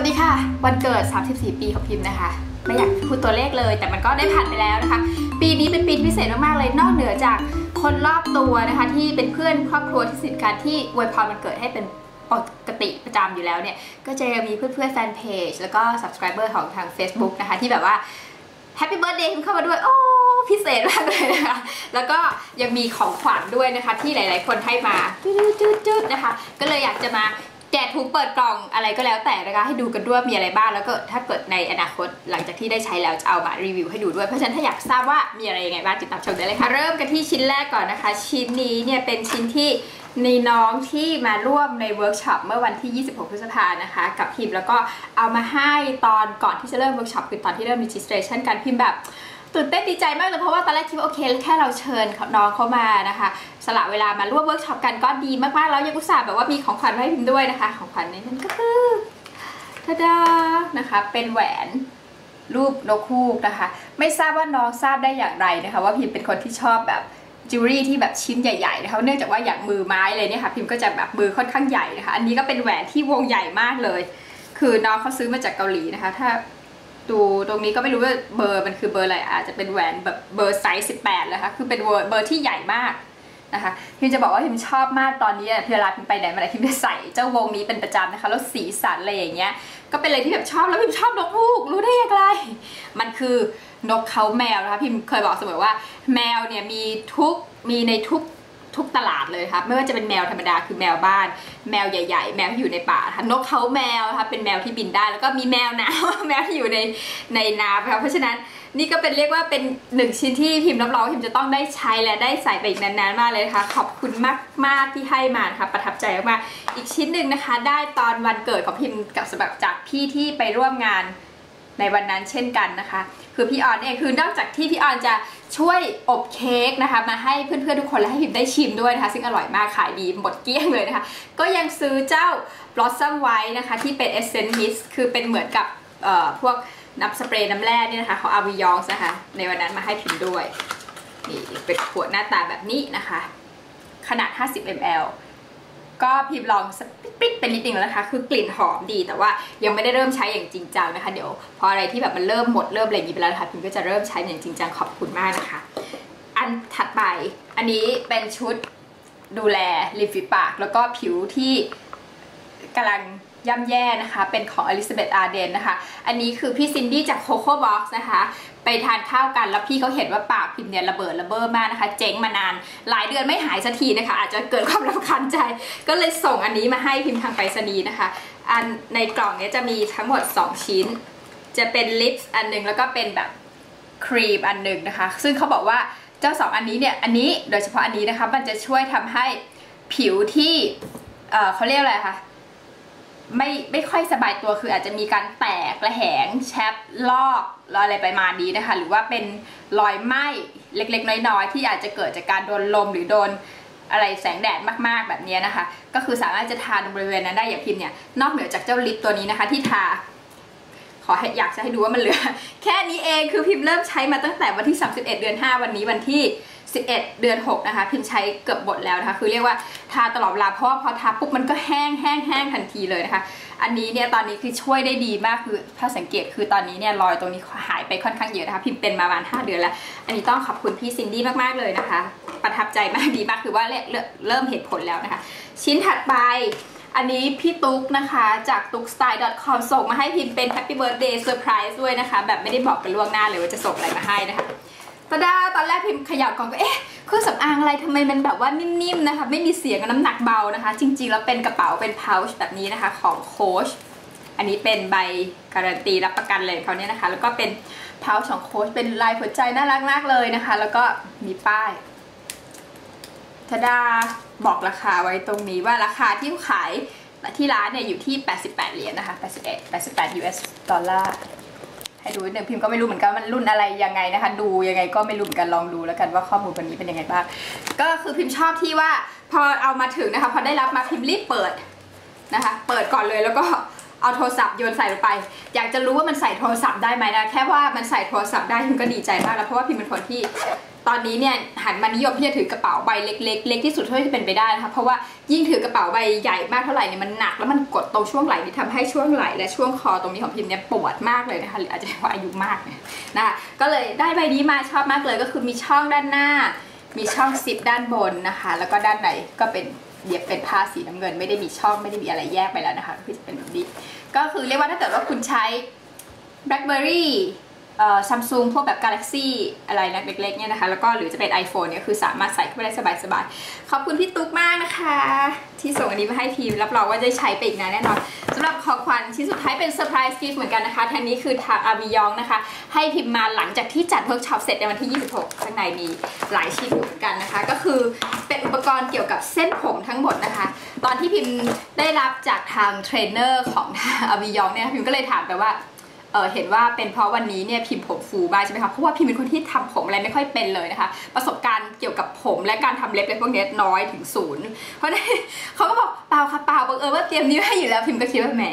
วัสดีค่ะ วันเกิด 34 ปีของพิมพ์นะคะ ไม่อยากพูดตัวเลขเลย แต่มันก็ได้ผ่านไปแล้วนะคะ ปีนี้เป็นปีที่พิเศษมากๆเลยนอกเหนือจากคนรอบตัวนะคะ ที่เป็นเพื่อนครอบครัวที่สนิทกันที่อวยพรวันเกิดให้เป็นปกติประจำอยู่แล้วเนี่ย ก็จะมีเพื่อนๆแฟนเพจแล้วก็ subscriber ของทาง Facebook นะคะ ที่แบบว่าแฮปปี้เบิร์ดเดย์เข้ามาด้วยโอ้พิเศษมากเลยนะคะ แล้วก็ยังมีของขวัญด้วยนะคะ ที่หลาย ๆ คนให้มาจุดๆๆนะคะ ก็เลยอยากจะมา แกะถุงเปิดกล่องอะไรก็แล้วแต่นะคะให้ดูกันด้วยมีอะไรบ้างแล้วก็ถ้าเกิดในอนาคตหลังจากที่ได้ใช้แล้วจะเอามารีวิวให้ดูด้วยเพราะฉะนั้นถ้าอยากทราบว่ามีอะไรยังไงบ้างติดตามชมได้เลยค่ะเริ่มกันที่ชิ้นแรกก่อนนะคะ ชิ้นนี้เนี่ยเป็นชิ้นที่ในน้องที่มาร่วมในเวิร์กช็อปเมื่อวันที่ 26 พฤษภานะคะ กับพิมพ์แล้วก็เอามาให้ตอนก่อนที่จะเริ่มเวิร์กช็อปคือตอนที่เริ่ม registration กันพิมพ์แบบ ตื่นเต้นดีใจมากเลยเพราะว่าตอนแรกคิดว่าโอเคแค่เราเชิญน้องเขามานะคะ สละเวลามาร่วมเวิร์กช็อปกันก็ดีมากๆแล้วยังอุตส่าห์แบบว่ามีของขวัญมาให้พิมด้วยนะคะ ของขวัญในนั้นก็คือทาดานะคะ เป็นแหวนรูปนกฮูกนะคะ ไม่ทราบว่าน้องทราบได้อย่างไรนะคะ ว่าพิมเป็นคนที่ชอบแบบจิวเวลรี่ที่แบบชิ้นใหญ่ๆนะคะเนื่องจากว่าอย่างมือไม้เลยเนี่ยค่ะพิมก็จะแบบมือค่อนข้างใหญ่นะคะ อันนี้ก็เป็นแหวนที่วงใหญ่มากเลย คือน้องเขาซื้อมาจากเกาหลีนะคะ ถ้า ดูตรงนี้ก็ไม่รู้ว่าเบอร์มันคือเบอร์อะไรอาจจะเป็นแหวนแบบเบอร์ไซส์18นะคะคือเป็นเบอร์เบอร์ที่ใหญ่มากนะคะพิมจะบอกว่าพิมชอบมากตอนนี้เวลาพิมไปไหนมาไหนพิมจะใส่เจ้าวงนี้เป็นประจำนะคะแล้วสีสันอะไรอย่างเงี้ยก็เป็นอะไรที่แบบชอบแล้วพิมชอบนกฮูกรู้ได้ยังไงมันคือนกเขาแมวนะคะพิมเคยบอกเสมอว่าแมวเนี่ยมีทุกมีในทุก ทุกตลาดเลยครับไม่ว่าจะเป็นแมวธรรมดาคือแมวบ้าน แมวใหญ่ ๆ แมวที่อยู่ในป่าค่ะนกเขาแมวนะคะเป็นแมวที่บินได้ แล้วก็มีแมวน้ำแมวที่อยู่ในในน้ำค่ะเพราะฉะนั้นนี่ก็เป็นเรียกว่าเป็นหนึ่งชิ้นที่พิมพ์รับรองพิมจะต้องได้ใช้และได้ใส่ไปอีกนานๆมากเลยนะคะขอบคุณมากมากที่ให้มาค่ะประทับใจมากๆอีกชิ้นหนึ่งนะคะ ได้ตอนวันเกิดของพิมกับสำหรับจากพี่ที่ไปร่วมงาน ในวันนั้นเช่นกันนะคะ คือพี่ออนเองคือนอกจากที่พี่ออนจะช่วยอบเค้กนะคะ มาให้เพื่อนๆทุกคนและให้พิมได้ชิมด้วยนะคะ ซึ่งอร่อยมากขายดีหมดเกลี้ยงเลยนะคะ ก็ยังซื้อเจ้า Blossom White นะคะ ที่เป็น Essence Mist คือเป็นเหมือนกับเอ่อพวกน้ำสเปรย์น้ำแร่นี่นะคะของอาวิยองนะคะ ในวันนั้นมาให้พิมด้วยนี่เป็นขวดหน้าตาแบบนี้นะคะ ขนาด 50 ml ก็พิมลองปิ๊กเป็นนิดนึงแล้วนะคะ คือกลิ่นหอมดีแต่ว่ายังไม่ได้เริ่มใช้อย่างจริงจังนะคะ เดี๋ยวพออะไรที่แบบมันเริ่มหมดเริ่มอะไรอย่างนี้ไปแล้วนะคะพิมก็จะเริ่มใช้อย่างจริงจังขอบคุณมากนะคะ อันถัดไปอันนี้เป็นชุดดูแลริมฝีปาก แล้วก็ผิวที่กำลังย่ำแย่นะคะ เป็นของอลิซาเบธอาร์เดนนะคะ อันนี้คือพี่ซินดี้จากโคโค่บ็อกซ์นะคะไปทานข้าวกันแล้วพี่เขาเห็นว่าปากพิมเนี่ยระเบิดระเบ้อมากนะคะ เจ๊งมานาน หลายเดือนไม่หายสักทีนะคะ อาจจะเกิดความรำคาญใจ ก็เลยส่งอันนี้มาให้พิมพ์ทางไปรษณีย์นะคะ อันในกล่องนี้จะมีทั้งหมด 2 ชิ้น จะเป็นลิปส์อันหนึงแล้วก็เป็นแบบครีมอันหนึ่งนะคะ ซึ่งเขาบอกว่าเจ้าสองอันนี้เนี่ยอันนี้โดยเฉพาะอันนี้นะคะ มันจะช่วยทำให้ผิวที่เเขาเรียกอะไรคะไม่ไม่ค่อยสบายตัวคืออาจจะมีการแตกระแหงแชปลอก อะไรประมาณนี้นะคะ หรือว่าเป็นรอยไหม้เล็กๆ น้อยๆ ที่อาจจะเกิดจากการโดนลมหรือโดนอะไรแสงแดดมากๆแบบนี้นะคะ ก็คือสามารถจะทาตรงบริเวณนั้นได้อย่างพิมพ์เนี่ยนอกเหนือจากเจ้าลิปตัวนี้นะคะ ที่ทา ขออยากจะให้ดูว่ามันเหลือ แค่นี้เองคือพิมพ์เริ่มใช้มาตั้งแต่วันที่ 31 เดือน 5 วันนี้วันที่ 11 เดือน 6 นะคะ พิมใช้เกือบหมดแล้วนะคะ คือเรียกว่าทาตลอดเวลาเพราะว่าพอทาปุ๊บมันก็แห้งแห้งแห้งทันทีเลยนะคะ อันนี้เนี่ยตอนนี้คือช่วยได้ดีมากคือถ้าสังเกตคือตอนนี้เนี่ยรอยตรงนี้หายไปค่อนข้างเยอะนะคะ พิมเป็นมาประมาณ 5 เดือนแล้ว อันนี้ต้องขอบคุณพี่ซินดี้มากๆเลยนะคะ ประทับใจมากดีมากคือว่าเริ่มเห็นผลแล้วนะคะ ชิ้นถัดไปอันนี้พี่ตุ๊กนะคะจากตุ๊ก style com ส่งมาให้พิมพ์เป็น happy birthday surprise ด้วยนะคะ แบบไม่ได้บอกกันล่วงหน้าเลยว่าจะส่งอะไรมาให้นะคะ ตาดาตอนแรกพิมพ์ขยับก่อนก็เอ๊ะเครื่องสำอางอะไรทำไมมันแบบว่านิ่มๆนะคะ ไม่มีเสียงน้ำหนักเบานะคะ จริงๆ แล้วเป็นกระเป๋าเป็น pouch แบบนี้นะคะของโคชอันนี้เป็นใบการันตีรับประกันเลยเขาเนี่ยนะคะ แล้วก็เป็น pouch ของโคชเป็นลายหัวใจน่ารักมากเลยนะคะ แล้วก็มีป้ายทาดาบอกราคาไว้ตรงนี้ว่าราคาที่ขายที่ร้านเนี่ยอยู่ที่ 88 เหรียญนะคะ 81 88 US ดอลลาร์ ให้ดูนิดนึงพิมพ์ก็ไม่รู้เหมือนกันมันรุ่นอะไรยังไงนะคะ ดูยังไงก็ไม่รู้เหมือนกันลองดูแล้วกันว่าข้อมูลวันนี้เป็นยังไงบ้างก็คือพิมพ์ชอบที่ว่าพอเอามาถึงนะคะพอได้รับมาพิมพ์รีบเปิดนะคะ เปิดก่อนเลยแล้วก็เอาโทรศัพท์โยนใส่ลงไป อยากจะรู้ว่ามันใส่โทรศัพท์ได้ไหมนะแค่ว่ามันใส่โทรศัพท์ได้พิมก็ดีใจมากแล้วเพราะว่าพิมเป็นคนที่ ตอนนี้เนี่ยหันมานิยมที่จะถือกระเป๋าใบเล็กๆเล็กที่สุดเท่าที่จะเป็นไปได้นะคะเพราะว่ายิ่งถือกระเป๋าใบใหญ่มากเท่าไหร่เนี่ยมันหนักแล้วมันกดตรงช่วงไหล่ที่ทำให้ช่วงไหล่และช่วงคอตรงนี้ของพิมเนี่ยปวดมากเลยนะคะหรืออาจจะเพราะอายุมากเนี่ยนะคะก็เลยได้ใบนี้มาชอบมากเลยก็คือมีช่องด้านหน้า มีช่องซิปด้านบนนะคะ แล้วก็ด้านในก็เป็นเย็บเป็นผ้าสีน้ำเงินไม่ได้มีช่องไม่ได้มีอะไรแยกไปแล้วนะคะคือจะเป็นแบบนี้ก็คือเรียกว่าถ้าเกิดว่าคุณใช้ BlackBerry เอ่ ซัมซุงพวกแบบ Galaxy อะไรนะเล็กๆเนี่ยนะคะ แล้วก็หรือจะเป็น iPhone เนี่ยคือสามารถใส่เข้าไปได้สบายๆ ขอบคุณพี่ตุ๊กมากนะคะ ที่ส่งอันนี้มาให้ทีมรับรองว่าได้ใช้ไปอีกนานแน่นอนสำหรับของขวัญชิ้นสุดท้ายเป็นเซอร์ไพรส์กิฟต์เหมือนกันนะคะทางนี้คือทางอาบิยองนะคะ ให้พิมพ์มาหลังจากที่จัดเวิร์กช็อปเสร็จในวันที่ 26 ข้างในมีหลายชิ้นเหมือนกันนะคะ ก็คือเป็นอุปกรณ์เกี่ยวกับเส้นผมทั้งหมดนะคะ ตอนที่พิมพ์ได้รับจากทางเทรนเนอร์ของทางอาบิยองเนี่ยพิมก็เลยถามไปว่า เเห็นว่าเป็นเพราะวันนี้เนี่ยพิมพ์ผมฟูบ้างใช่ไหมคะเพราะว่าพิมเป็นคนที่ทำผมอะไรไม่ค่อยเป็นเลยนะคะ ประสบการณ์เกี่ยวกับผมและการทำเล็บอะไรพวกนี้น้อยถึงศูนย์เพราะนั้นเขาก็บอกเปล่าค่ะเปล่าบังเอิญว่าเตรียมนี้ให้อยู่แล้วพิมก็คิดว่าแหม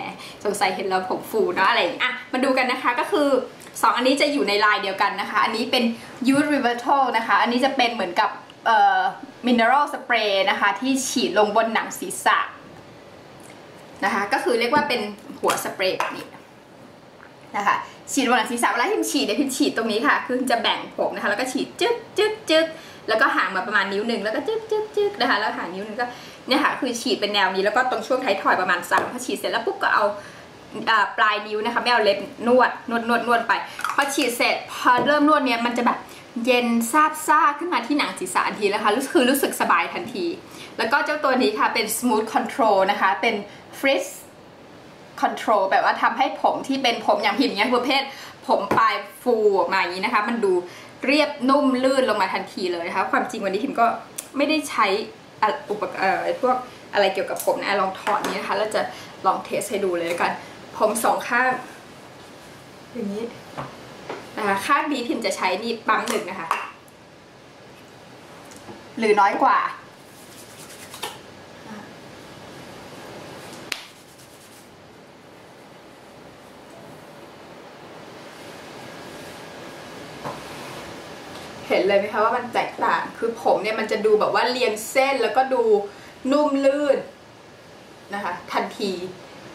สงสัยเห็นเราผมฟูเนาะอะไรอย่างเงี้ยอะมาดูกันนะคะก็คือ2อันนี้จะอยู่ในลายเดียวกันนะคะ อันนี้เป็น Youth Revital นะคะ อันนี้จะเป็นเหมือนกับเอ่อ mineral spray นะคะ ที่ฉีดลงบนหนังศีรษะนะคะ ก็คือเรียกว่าเป็นหัวสเปรย์แบบนี้ นะคะฉีดบนหนังศีรษะเวลาพิมฉีดเนี่ยพิมฉีดตรงนี้ค่ะ คือจะแบ่งผมนะคะ แล้วก็ฉีดจึ๊กจึ๊กจึ๊กแล้วก็ห่างมาประมาณนิ้วหนึ่งแล้วก็จึ๊กจึ๊กจึ๊กนะคะ แล้วห่างนิ้วหนึ่งก็เนี่ยค่ะคือฉีดเป็นแนวนี้แล้วก็ตรงช่วงท้ายทอยประมาณสามพอฉีดเสร็จแล้วปุ๊บก็เอาปลายนิ้วนะคะไม่เอาเล็บนวดนวดนวดนวดไปพอฉีดเสร็จพอเริ่มนวดเนี่ยมันจะแบบเย็นซาบซ่าขึ้นมาที่หนังศีรษะทันทีแล้วค่ะคือรู้สึกสบายทันที แล้วก็เจ้าตัวนี้ค่ะเป็น smooth control นะคะเป็น frizz คอนโทรลแบบว่าทำให้ผมที่เป็นผมอย่างพิมพ์เนี้ยประเภท ผมปลายฟูออกมาอย่างนี้นะคะ มันดูเรียบนุ่มลื่นลงมาทันทีเลยนะคะ ความจริงวันนี้พิมก็ไม่ได้ใช้อุปกรณ์พวกอะไรเกี่ยวกับผมนะลองถอดนี้นะคะแล้วจะลองเทสให้ดูเลยกัน ผมสองข้างอย่างนี้นะคะข้างนี้พิมจะใช้นี่ปั๊มหนึ่งนะคะ หรือน้อยกว่า เห็นเลยไหมคะว่ามันแตกต่าง คือผมเนี่ยมันจะดูแบบว่าเรียงเส้นแล้วก็ดูนุ่มลื่นนะคะ ทันที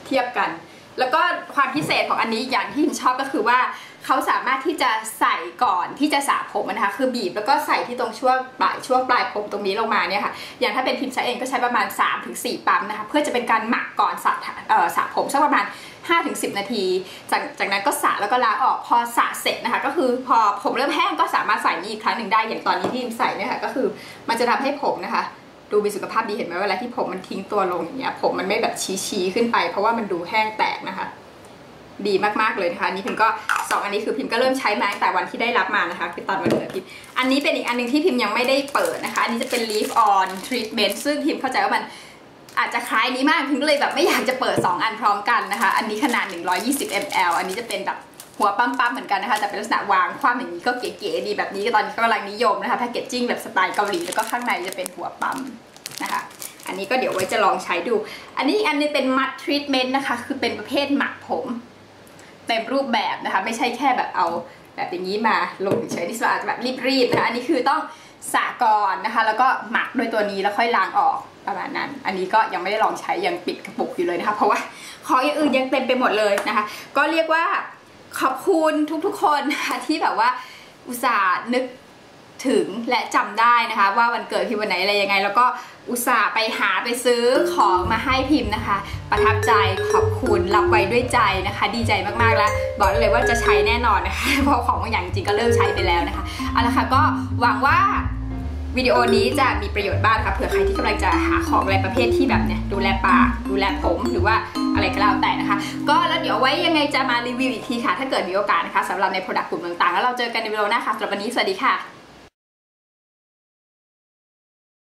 เทียบกัน แล้วก็ความพิเศษของอันนี้อย่างที่พิมชอบก็คือว่าเขาสามารถที่จะใส่ก่อนที่จะสระผมนะคะ คือบีบแล้วก็ใส่ที่ตรงช่วงปลายช่วงปลายผมตรงนี้ลงมาเนี่ยค่ะ อย่างถ้าเป็นพิมใช้เองก็ใช้ประมาณ 3-4 ปั๊มนะคะ เพื่อจะเป็นการหมักก่อนสระเอ่อสระผมสักประมาณ 5-10 นาที จากจากนั้นก็สระแล้วก็ล้างออกพอสระเสร็จนะคะ ก็คือพอผมเริ่มแห้งก็สามารถใส่นี่อีกครั้งหนึ่งได้อย่างตอนนี้ที่พิมใส่เนี่ยค่ะก็คือมันจะทำให้ผมนะคะ ดูมีสุขภาพดีเห็นไหมเวลาที่ผมมันทิ้งตัวลงอย่างเงี้ยผมมันไม่แบบชี้ๆขึ้นไป เพราะว่ามันดูแห้งแตกนะคะ ดีมากๆเลยนะคะนี้พิมก็สองอันนี้คือพิมก็เริ่มใช้มาตั้งแต่วันที่ได้รับมานะคะคือตอนวันเกิดพิมอันนี้เป็นอีกอันหนึงที่พิมยังไม่ได้เปิดนะคะ อันนี้จะเป็น leaf on treatment ซึ่งพิมเข้าใจว่ามัน อาจจะคล้ายนี้มากพิมก็เลยแบบไม่อยากจะเปิด 2 อันพร้อมกันนะคะ อันนี้ขนาด 120 ml อันนี้จะเป็นแบบหัวปั๊มๆเหมือนกันนะคะแต่เป็นลักษณะวางคว่ำอย่างนี้ก็เก๋ๆดีแบบนี้ตอนนี้ก็กำลังนิยมนะคะแพคเกจจิ้งแบบสไตล์เกาหลีแล้วก็ข้างในจะเป็นหัวปั๊มนะคะอันนี้ก็เดี๋ยวไว้จะลองใช้ดู อันนี้อันนึงเป็นมัดทรีทเมนต์นะคะคือเป็นประเภทหมักผมเต็มรูปแบบนะคะ ไม่ใช่แค่แบบเอาแบบอย่างนี้มาลงเฉยๆนี่สอาจจะแบบรีบๆนะคะอันนี้คือต้อง สะก่อนนะคะ แล้วก็หมักด้วยตัวนี้แล้วค่อยล้างออกประมาณนั้น อันนี้ก็ยังไม่ได้ลองใช้ยังปิดกระปุกอยู่เลยนะคะ เพราะว่าของอย่างอื่นยังเต็มไปหมดเลยนะคะ ก็เรียกว่าขอบคุณทุกๆคนนะคะที่แบบว่าอุตส่าห์นึก ถึงและจำได้นะคะ ว่าวันเกิดพิมพ์วันไหนอะไรยังไง แล้วก็อุตส่าห์ไปหาไปซื้อของมาให้พิมพ์นะคะ ประทับใจขอบคุณรับไว้ด้วยใจนะคะ ดีใจมากๆแล้วบอกเลยว่าจะใช้แน่นอนนะคะเพราะของบางอย่างจริงก็เลิกใช้ไปแล้วนะคะเอาละค่ะก็หวังว่าวิดีโอนี้จะมีประโยชน์บ้างนะคะเผื่อใครที่กำลังจะหาของอะไรประเภทที่แบบเนี่ยดูแลปากดูแลผมหรือว่าอะไรก็แล้วแต่นะคะ ก็แล้วเดี๋ยวไว้ยังไงจะมารีวิวอีกทีค่ะ ถ้าเกิดมีโอกาสนะคะสำหรับใน Product กลุ่มต่างๆ แล้วเราเจอกันในวิดีโอหน้าค่ะสำหรับวันนี้สวัสดีค่ะ